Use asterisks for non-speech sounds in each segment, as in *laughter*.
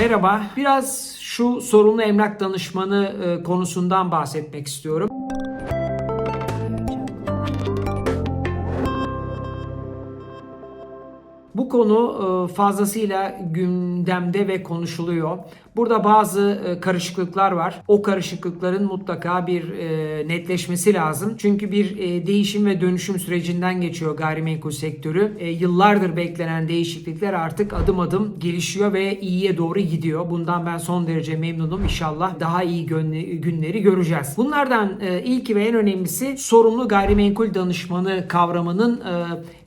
Merhaba. Biraz şu sorumlu emlak danışmanı e, konusundan bahsetmek istiyorum. Bu konu e, fazlasıyla gündemde ve konuşuluyor. Burada bazı e, karışıklıklar var. O karışıklıkların mutlaka bir e, netleşmesi lazım. Çünkü bir değişim ve dönüşüm sürecinden geçiyor gayrimenkul sektörü. Yıllardır beklenen değişiklikler artık adım adım gelişiyor ve iyiye doğru gidiyor. Bundan ben son derece memnunum. İnşallah daha iyi günleri göreceğiz. Bunlardan ilki ve en önemlisi sorumlu gayrimenkul danışmanı kavramının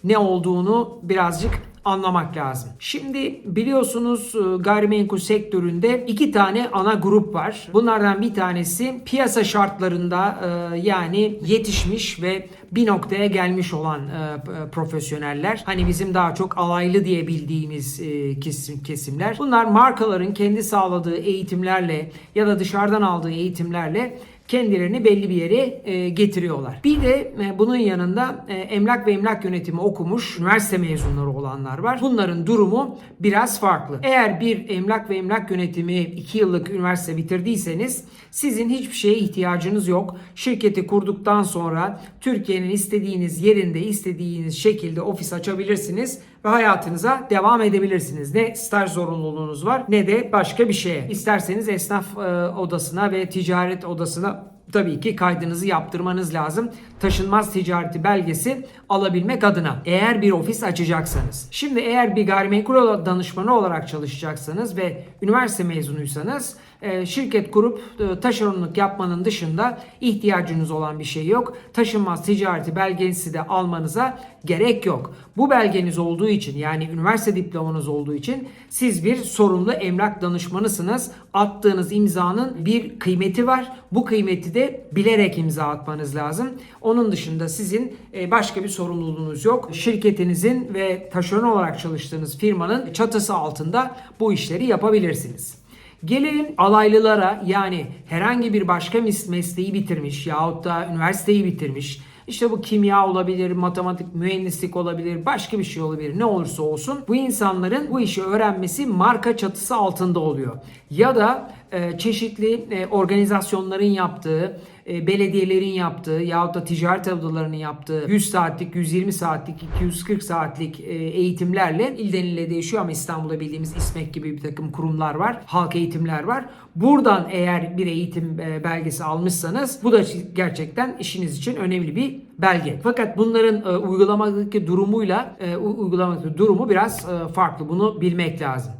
ne olduğunu birazcık anlamak lazım. Şimdi biliyorsunuz e, gayrimenkul sektöründe iki tane ana grup var. Bunlardan bir tanesi piyasa şartlarında e, yani yetişmiş ve bir noktaya gelmiş olan e, profesyoneller. Hani bizim daha çok alaylı diye bildiğimiz kesim kesimler. Bunlar markaların kendi sağladığı eğitimlerle ya da dışarıdan aldığı eğitimlerle kendilerini belli bir yere e, getiriyorlar. Bir de e, bunun yanında e, emlak ve emlak yönetimi okumuş üniversite mezunları olanlar var. Bunların durumu biraz farklı. Eğer bir emlak ve emlak yönetimi 2 yıllık üniversite bitirdiyseniz sizin hiçbir şeye ihtiyacınız yok. Şirketi kurduktan sonra Türkiye'nin istediğiniz yerinde istediğiniz şekilde ofis açabilirsiniz ve hayatınıza devam edebilirsiniz. Ne staj zorunluluğunuz var ne de başka bir şeye. İsterseniz esnaf e, odasına ve ticaret odasına tabii ki kaydınızı yaptırmanız lazım. Taşınmaz ticareti belgesi alabilmek adına. Eğer bir ofis açacaksanız. Şimdi eğer bir gayrimenkul danışmanı olarak çalışacaksanız ve üniversite mezunuysanız şirket kurup e, taşeronluk yapmanın dışında ihtiyacınız olan bir şey yok. Taşınmaz ticareti belgesi de almanıza gerek yok. Bu belgeniz olduğu için yani üniversite diplomanız olduğu için siz bir sorumlu emlak danışmanısınız. Attığınız imzanın bir kıymeti var. Bu kıymeti de bilerek imza atmanız lazım. Onun dışında sizin e, başka bir sorumluluğunuz yok. Şirketinizin ve taşeron olarak çalıştığınız firmanın çatısı altında bu işleri yapabilirsiniz. Gelelim alaylılara yani herhangi bir başka mes- mesleği bitirmiş yahut da üniversiteyi bitirmiş. İşte bu kimya olabilir, matematik, mühendislik olabilir, başka bir şey olabilir. Ne olursa olsun bu insanların bu işi öğrenmesi marka çatısı altında oluyor. Ya da çeşitli e, organizasyonların yaptığı, e, belediyelerin yaptığı yahut da ticaret odalarının yaptığı 100 saatlik, 120 saatlik, 240 saatlik e, eğitimlerle ilden ile değişiyor ama İstanbul'da bildiğimiz İSMEK gibi bir takım kurumlar var. Halk eğitimler var. Buradan eğer bir eğitim e, belgesi almışsanız bu da gerçekten işiniz için önemli bir belge. Fakat bunların e, uygulamadaki durumuyla e, uygulamadaki durumu biraz e, farklı. Bunu bilmek lazım.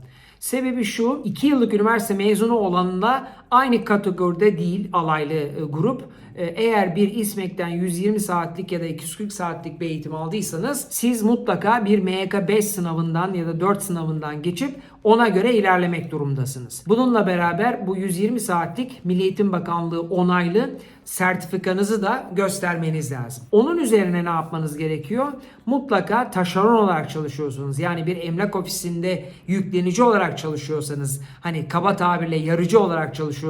Sebebi şu, 2 yıllık üniversite mezunu olanla aynı kategoride değil alaylı e, grup. E, Eğer bir İSMEK'ten 120 saatlik ya da 240 saatlik bir eğitim aldıysanız siz mutlaka bir MYK 5 sınavından ya da 4 sınavından geçip ona göre ilerlemek durumdasınız. Bununla beraber bu 120 saatlik Milli Eğitim Bakanlığı onaylı sertifikanızı da göstermeniz lazım. Onun üzerine ne yapmanız gerekiyor? Mutlaka taşeron olarak çalışıyorsunuz. Yani bir emlak ofisinde yüklenici olarak çalışıyorsanız, hani kaba tabirle yarıcı olarak çalışıyorsanız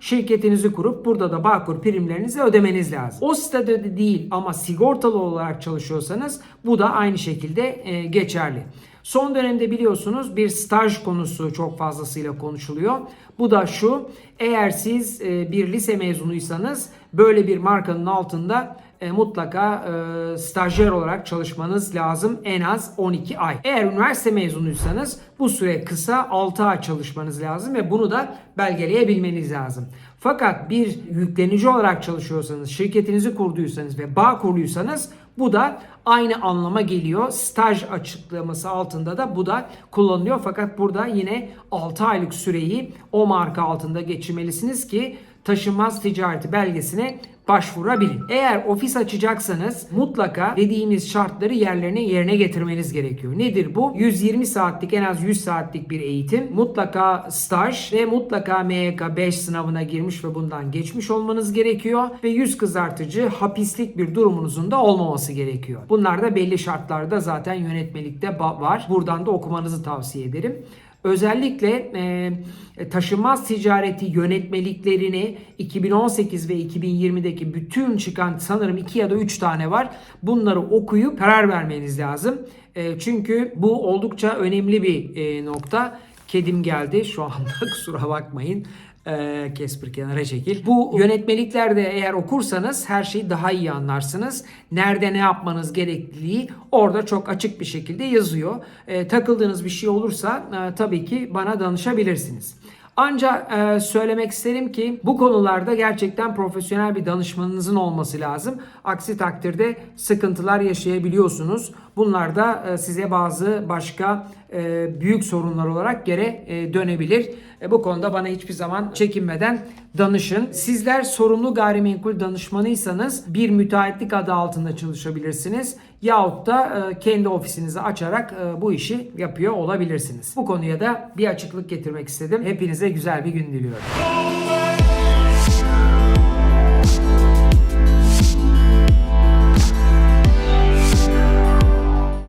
şirketinizi kurup burada da Bağkur primlerinizi ödemeniz lazım. O statüde değil ama sigortalı olarak çalışıyorsanız bu da aynı şekilde e, geçerli. Son dönemde biliyorsunuz bir staj konusu çok fazlasıyla konuşuluyor. Bu da şu, eğer siz e, bir lise mezunuysanız böyle bir markanın altında e, mutlaka e, stajyer olarak çalışmanız lazım en az 12 ay. Eğer üniversite mezunuysanız bu süre kısa 6 ay çalışmanız lazım ve bunu da belgeleyebilmeniz lazım. Fakat bir yüklenici olarak çalışıyorsanız, şirketinizi kurduysanız ve bağ kurluysanız bu da aynı anlama geliyor. Staj açıklaması altında da bu da kullanılıyor. Fakat burada yine 6 aylık süreyi o marka altında geçirmelisiniz ki taşınmaz ticareti belgesine başvurabilin. Eğer ofis açacaksanız mutlaka dediğimiz şartları yerlerine yerine getirmeniz gerekiyor. Nedir bu? 120 saatlik en az 100 saatlik bir eğitim, mutlaka staj ve mutlaka MYK 5 sınavına girmiş ve bundan geçmiş olmanız gerekiyor ve yüz kızartıcı hapislik bir durumunuzun da olmaması gerekiyor. Bunlar da belli şartlarda zaten yönetmelikte var. Buradan da okumanızı tavsiye ederim. Özellikle e, taşınmaz ticareti yönetmeliklerini 2018 ve 2020'deki bütün çıkan sanırım 2 ya da 3 tane var. Bunları okuyup karar vermeniz lazım. E, çünkü bu oldukça önemli bir e, nokta. Kedim geldi şu anda *laughs* kusura bakmayın. Ee, Kesper kenara çekil. Bu yönetmeliklerde eğer okursanız her şeyi daha iyi anlarsınız. Nerede ne yapmanız gerektiği orada çok açık bir şekilde yazıyor. Ee, takıldığınız bir şey olursa e, tabii ki bana danışabilirsiniz. Ancak e, söylemek isterim ki bu konularda gerçekten profesyonel bir danışmanınızın olması lazım. Aksi takdirde sıkıntılar yaşayabiliyorsunuz. Bunlar da e, size bazı başka e, büyük sorunlar olarak geri e, dönebilir. E, bu konuda bana hiçbir zaman çekinmeden danışın. Sizler sorumlu gayrimenkul danışmanıysanız bir müteahhitlik adı altında çalışabilirsiniz. Yahut da e, kendi ofisinizi açarak e, bu işi yapıyor olabilirsiniz. Bu konuya da bir açıklık getirmek istedim. Hepinize güzel bir gün diliyorum.